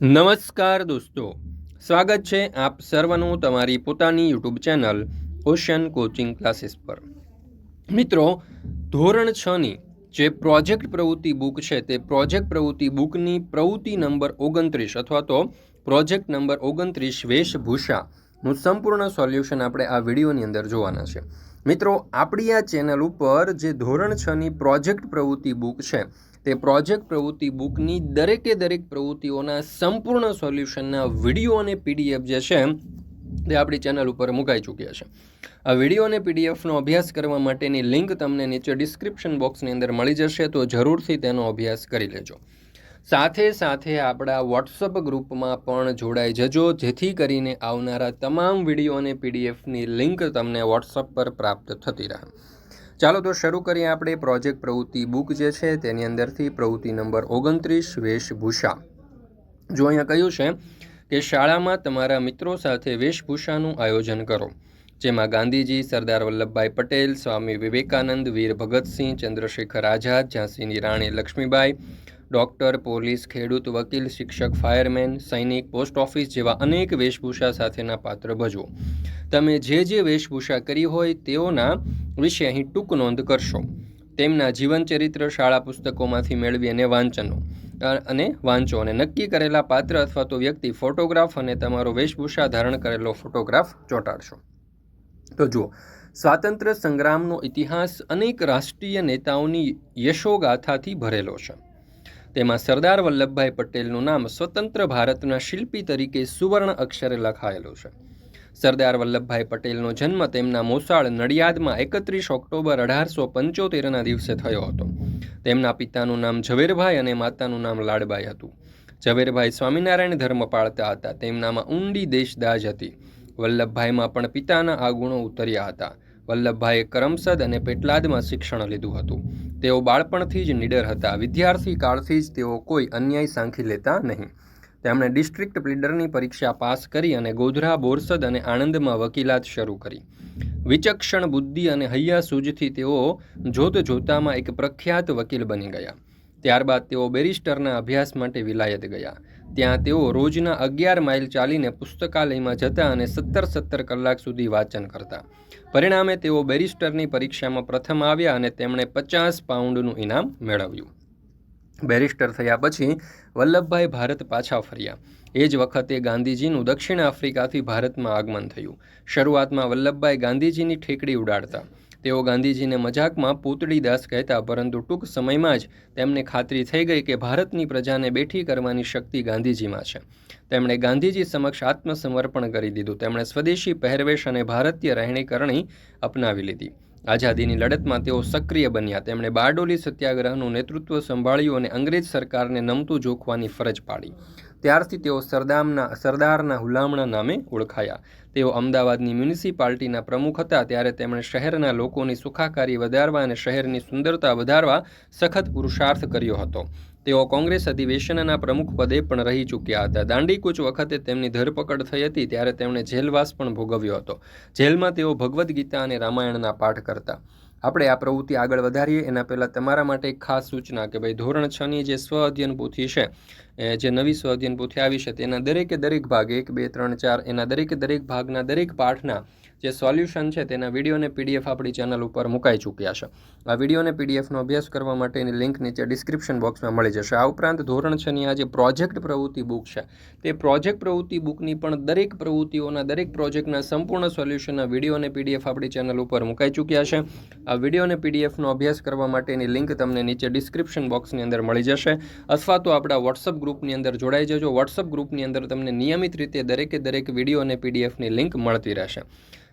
નમસ્કાર દોસ્તો. સ્વાગત છે આપ સર્વનું તમારી પોતાની YouTube channel Ocean coaching classes પર. મિત્રો, ધોરણ છની જે પ્રોજેક્ટ પ્રવૃત્તિ બુક છે તે પ્રોજેક્ટ પ્રવૃત્તિ બુકની પ્રવૃત્તિ નંબર ઓગણત્રીસ અથવા તો પ્રોજેક્ટ નંબર ઓગણત્રીસ વેશભૂષાનું સંપૂર્ણ સોલ્યુશન આપણે આ વિડીયોની અંદર જોવાના છે. મિત્રો, આપણી આ ચેનલ ઉપર જે ધોરણ છની પ્રોજેક્ટ પ્રવૃત્તિ બુક છે તે પ્રોજેક્ટ પ્રવૃત્તિ બુકની દરેકે દરેક પ્રવૃત્તિઓના સંપૂર્ણ સોલ્યુશનના વીડિયો અને પીડીએફ જે છે, તે આપણી ચેનલ ઉપર મુકાઈ ચૂક્યા છે. આ વીડિયો અને પીડીએફનો અભ્યાસ કરવા માટેની લિંક તમને નીચે ડિસ્ક્રિપ્શન બોક્સની અંદર મળી જશે, તો જરૂરથી તેનો અભ્યાસ કરી લેજો. સાથે સાથે આપણા વોટ્સઅપ ગ્રુપમાં પણ જોડાઈ જજો, જેથી કરીને આવનારા તમામ વીડિયો અને પીડીએફની લિંક તમને વોટ્સઅપ પર પ્રાપ્ત થતી રહે. ચાલો તો શરૂ કરીએ આપણે પ્રોજેક્ટ પ્રવૃત્તિ બુક જે છે તેની અંદરથી. પ્રવૃત્તિ નંબર ઓગણત્રીસ, વેશભૂષા. જો અહીંયા કહ્યું છે કે શાળામાં તમારા મિત્રો સાથે વેશભૂષાનું આયોજન કરો, જેમાં ગાંધીજી, સરદાર વલ્લભભાઈ પટેલ, સ્વામી વિવેકાનંદ, વીર ભગતસિંહ, ચંદ્રશેખર આઝાદ, ઝાંસીની રાણી લક્ષ્મીબાઈ, ડૉક્ટર, પોલીસ, ખેડૂત, વકીલ, શિક્ષક, ફાયરમેન, સૈનિક, પોસ્ટ ઓફિસ જેવા અનેક વેશભૂષા સાથેના પાત્ર ભજવો. તમે જે જે વેશભૂષા કરી હોય તેઓના વિશે અહીં ટૂંક નોંધ કરશો. તેમના જીવનચરિત્ર શાળા પુસ્તકોમાંથી મેળવી અને વાંચનો. અને વાંચો અને નક્કી કરેલા પાત્ર અથવા તો વ્યક્તિ, ફોટોગ્રાફ અને તમારો વેશભૂષા ધારણ કરેલો ફોટોગ્રાફ ચોંટાડશો. તો જુઓ, સ્વાતંત્ર્ય સંગ્રામનો ઇતિહાસ અનેક રાષ્ટ્રીય નેતાઓની યશોગાથાથી ભરેલો છે. તેમાં સરદાર વલ્લભભાઈ પટેલનું નામ સ્વતંત્ર ભારતના શિલ્પી તરીકે સુવર્ણ અક્ષરે લખાયેલું છે. સરદાર વલ્લભભાઈ પટેલનો જન્મ તેમના મોસાળ નડિયાદમાં એકત્રીસ ઓક્ટોબર અઢારસો પંચોતેરના દિવસે થયો હતો. તેમના પિતાનું નામ ઝવેરભાઈ અને માતાનું નામ લાડબાઈ હતું. ઝવેરભાઈ સ્વામિનારાયણ ધર્મ પાળતા હતા. તેમનામાં ઊંડી દેશદાજ હતી. વલ્લભભાઈમાં પણ પિતાના આ ગુણો ઉતર્યા હતા. વલ્લભભાઈએ કરમસદ અને પેટલાદમાં શિક્ષણ લીધું હતું. તેઓ બાળપણથી જ નીડર હતા. વિદ્યાર્થી કાળથી જ તેઓ કોઈ અન્યાય સાંખી લેતા નહીં. તેમણે ડિસ્ટ્રિક્ટ પ્લીડરની પરીક્ષા પાસ કરી અને ગોધરા, બોરસદ અને આણંદમાં વકીલાત શરૂ કરી. વિચક્ષણ બુદ્ધિ અને હૈયા સૂઝથી તેઓ જોત જોતામાં એક પ્રખ્યાત વકીલ બની ગયા. ત્યારબાદ તેઓ બેરિસ્ટરના અભ્યાસ માટે વિલાયત ગયા. ત્યાં તેઓ રોજના અગિયાર માઇલ ચાલીને પુસ્તકાલયમાં જતા અને સત્તર સત્તર કલાક સુધી વાંચન કરતા. પરિણામે તેઓ બેરિસ્ટરની પરીક્ષામાં પ્રથમ આવ્યા અને તેમણે પચાસ પાઉન્ડનું ઇનામ મેળવ્યું. બેરિસ્ટર થયા પછી વલ્લભભાઈ ભારત પાછા ફર્યા. એ જ વખતે ગાંધીજીનું દક્ષિણ આફ્રિકાથી ભારતમાં આગમન થયું. શરૂઆતમાં વલ્લભભાઈ ગાંધીજીની ઠેકડી ઉડાડતા. તેઓ ગાંધીજીને મજાકમાં પૂતળી દાસ કહેતા, પરંતુ ટૂંક સમયમાં જ તેમને ખાતરી થઈ ગઈ કે ભારતની પ્રજાને બેઠી કરવાની શક્તિ ગાંધીજીમાં છે. તેમણે ગાંધીજી સમક્ષ આત્મસમર્પણ કરી દીધું. તેમણે સ્વદેશી પહેરવેશ અને ભારતીય રહેણીકરણી અપનાવી લીધી. આઝાદીની લડતમાં તેઓ સક્રિય બન્યા. તેમણે બારડોલી સત્યાગ્રહનું નેતૃત્વ સંભાળ્યું અને અંગ્રેજ સરકારને નમતું જોખવાની ફરજ પાડી. ત્યારથી તેઓ સરદામના, સરદારના હુલામણા નામે ઓળખાયા. તેઓ અમદાવાદની મ્યુનિસિપાલિટીના પ્રમુખ હતા. ત્યારે તેમણે શહેરના લોકોની સુખાકારી વધારવા અને શહેરની સુંદરતા વધારવા સખત પુરુષાર્થ કર્યો હતો. તેઓ કોંગ્રેસ અધિવેશનના પ્રમુખ પદે પણ રહી ચૂક્યા હતા. દાંડીકૂચ વખતે તેમની ધરપકડ થઈ હતી ત્યારે તેમણે જેલવાસ પણ ભોગવ્યો હતો. જેલમાં તેઓ ભગવદ્ ગીતા અને રામાયણના પાઠ કરતા. આપણે આ પ્રવૃત્તિ આગળ વધારીએ. એના પહેલાં તમારા માટે એક ખાસ સૂચના કે ભાઈ ધોરણ છની જે સ્વ અધ્યયન પોથી છે જે નવી સ્વ અધ્યયન પોથી આવી છે, તેના દરેકે દરેક ભાગ એક, બે, ત્રણ, ચાર, એના દરેકે દરેક ભાગના દરેક પાઠના જે સોલ્યુશન છે તેના વીડિયો અને પીડીએફ આપણી ચેનલ ઉપર મુકાઈ ચૂક્યા છે. આ વીડિયો અને પીડીએફનો અભ્યાસ કરવા માટેની લિંક નીચે ડિસ્ક્રિપ્શન બોક્સમાં મળી જશે. આ ઉપરાંત ધોરણ છની આ જે પ્રોજેક્ટ પ્રવૃત્તિ બુક છે, તે પ્રોજેક્ટ પ્રવૃત્તિ બુકની પણ દરેક પ્રવૃત્તિઓના દરેક પ્રોજેક્ટના સંપૂર્ણ સોલ્યુશનના વીડિયો અને પીડીએફ આપણી ચેનલ ઉપર મુકાઈ ચૂક્યા છે. આ વીડિયો અને પીડીએફનો અભ્યાસ કરવા માટેની લિંક તમને નીચે ડિસ્ક્રિપ્શન બોક્સની અંદર મળી જશે. અથવા તો આપણા વોટ્સઅપ ગ્રુપની અંદર જોડાઈ જજો. વોટ્સઅપ ગ્રુપની અંદર તમને નિયમિત રીતે દરેકે દરેક વીડિયો અને પીડીએફની લિંક મળતી રહેશે.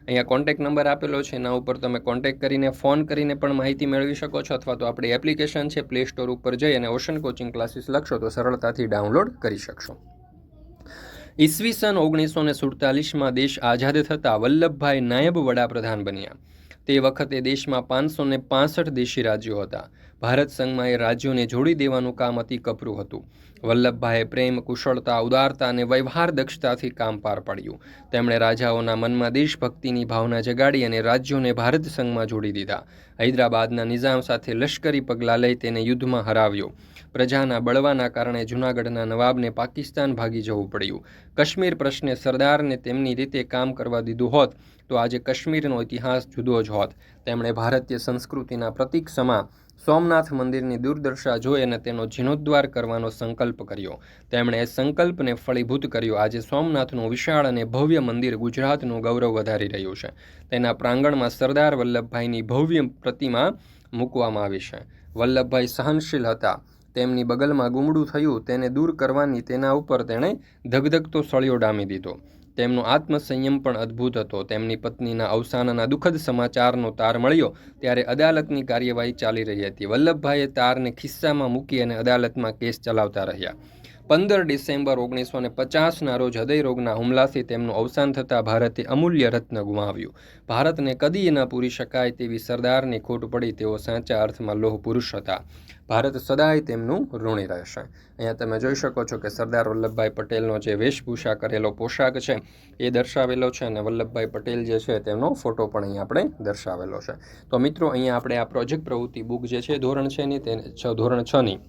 અહીંયા કોન્ટેક નંબર આપેલો છે, એના ઉપર તમે કોન્ટેક કરીને ફોન કરીને પણ માહિતી મેળવી શકો છો અથવા તો આપણી એપ્લિકેશન છે પ્લે સ્ટોર ઉપર જઈ અને ઓશન કોચિંગ ક્લાસીસ લખશો તો સરળતાથી ડાઉનલોડ કરી શકશો. ઈસવીસન ઓગણીસો ને સુડતાલીસમાં દેશ આઝાદ થતાં વલ્લભભાઈ નાયબ વડાપ્રધાન બન્યા. તે વખતે દેશમાં પાંચસો ને પાસઠ દેશી રાજ્યો હતા. ભારત સંઘમાં એ રાજ્યોને જોડી દેવાનું કામ અતિ કપરું હતું. વલ્લભભાઈએ પ્રેમ, કુશળતા, ઉદારતા અને વ્યવહાર દક્ષતાથી કામ પાર પાડ્યું. તેમણે રાજાઓના મનમાં દેશભક્તિની ભાવના જગાડી અને રાજ્યોને ભારત સંઘમાં જોડી દીધા. હૈદરાબાદના નિઝામ સાથે લશ્કરી પગલાં લઈ તેને યુદ્ધમાં હરાવ્યો. પ્રજાના બળવાના કારણે જૂનાગઢના નવાબને પાકિસ્તાન ભાગી જવું પડ્યું. કાશ્મીર પ્રશ્ને સરદારને તેમની રીતે કામ કરવા દીધું હોત, તો આજે કાશ્મીરનો ઇતિહાસ જુદો જ હોત. તેમણે ભારતીય સંસ્કૃતિના પ્રતીક સમા સોમનાથ મંદિરની દુર્દશા જોઈ અને તેનો જીર્ણોદ્ધાર કરવાનો સંકલ્પ કર્યો. તેમણે સંકલ્પને ફળીભૂત કર્યો. આજે સોમનાથનું વિશાળ અને ભવ્ય મંદિર ગુજરાતનું ગૌરવ વધારી રહ્યું છે. તેના પ્રાંગણમાં સરદાર વલ્લભભાઈની ભવ્ય પ્રતિમા મૂકવામાં આવી છે. વલ્લભભાઈ સહનશીલ હતા. તેમની બગલમાં ગુમડું થયું. તેને દૂર કરવાની તેના ઉપર તેણે ધગધગતો સળિયો ડામી દીધો. તેમનો આત્મસંયમ પણ અદ્ભુત હતો. તેમની પત્નીના અવસાનના દુઃખદ સમાચારનો તાર મળ્યો ત્યારે અદાલતની કાર્યવાહી ચાલી રહી હતી. વલ્લભભાઈએ તારને ખિસ્સામાં મૂકી અને અદાલતમાં કેસ ચલાવતા રહ્યા. પંદર ડિસેમ્બર ઓગણીસો ને પચાસના રોજ હૃદય રોગના હુમલાથી તેમનું અવસાન થતાં ભારતે અમૂલ્ય રત્ન ગુમાવ્યું. ભારતને કદી ન પૂરી શકાય તેવી સરદારની ખોટ પડી તેઓ સાચા અર્થમાં લોહ પુરુષ હતા. ભારત સદાય તેમનું ઋણી રહેશે. અહીંયા તમે જોઈ શકો છો કે સરદાર વલ્લભભાઈ પટેલનો જે વેશભૂષા કરેલો પોશાક છે એ દર્શાવેલો છે અને વલ્લભભાઈ પટેલ જે છે તેમનો ફોટો પણ અહીંયા આપણે દર્શાવેલો છે. તો મિત્રો, અહીંયા આપણે આ પ્રોજેક્ટ પ્રવૃત્તિ બુક જે છે, ધોરણ છે ની તે ધોરણ છની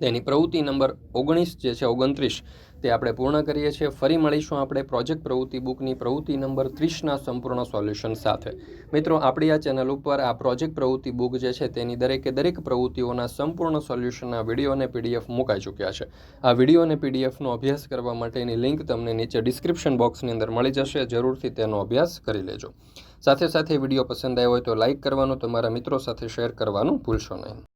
તેની પ્રવૃત્તિ નંબર ઓગણીસ જે છે ઓગણત્રીસ, તે આપણે પૂર્ણ કરીએ છીએ. ફરી મળીશું આપણે પ્રોજેક્ટ પ્રવૃત્તિ બુકની પ્રવૃત્તિ નંબર ત્રીસના સંપૂર્ણ સોલ્યુશન સાથે. મિત્રો, આપણી આ ચેનલ ઉપર આ પ્રોજેક્ટ પ્રવૃત્તિ બુક જે છે તેની દરેકે દરેક પ્રવૃત્તિઓના સંપૂર્ણ સોલ્યુશનના વીડિયો અને પીડીએફ મુકાઈ ચૂક્યા છે. આ વીડિયો અને પીડીએફનો અભ્યાસ કરવા માટેની લિંક તમને નીચે ડિસ્ક્રિપ્શન બોક્સની અંદર મળી જશે. જરૂરથી તેનો અભ્યાસ કરી લેજો. સાથે સાથે વીડિયો પસંદ આવ્યો હોય તો લાઇક કરવાનું, તમારા મિત્રો સાથે શેર કરવાનું ભૂલશો નહીં.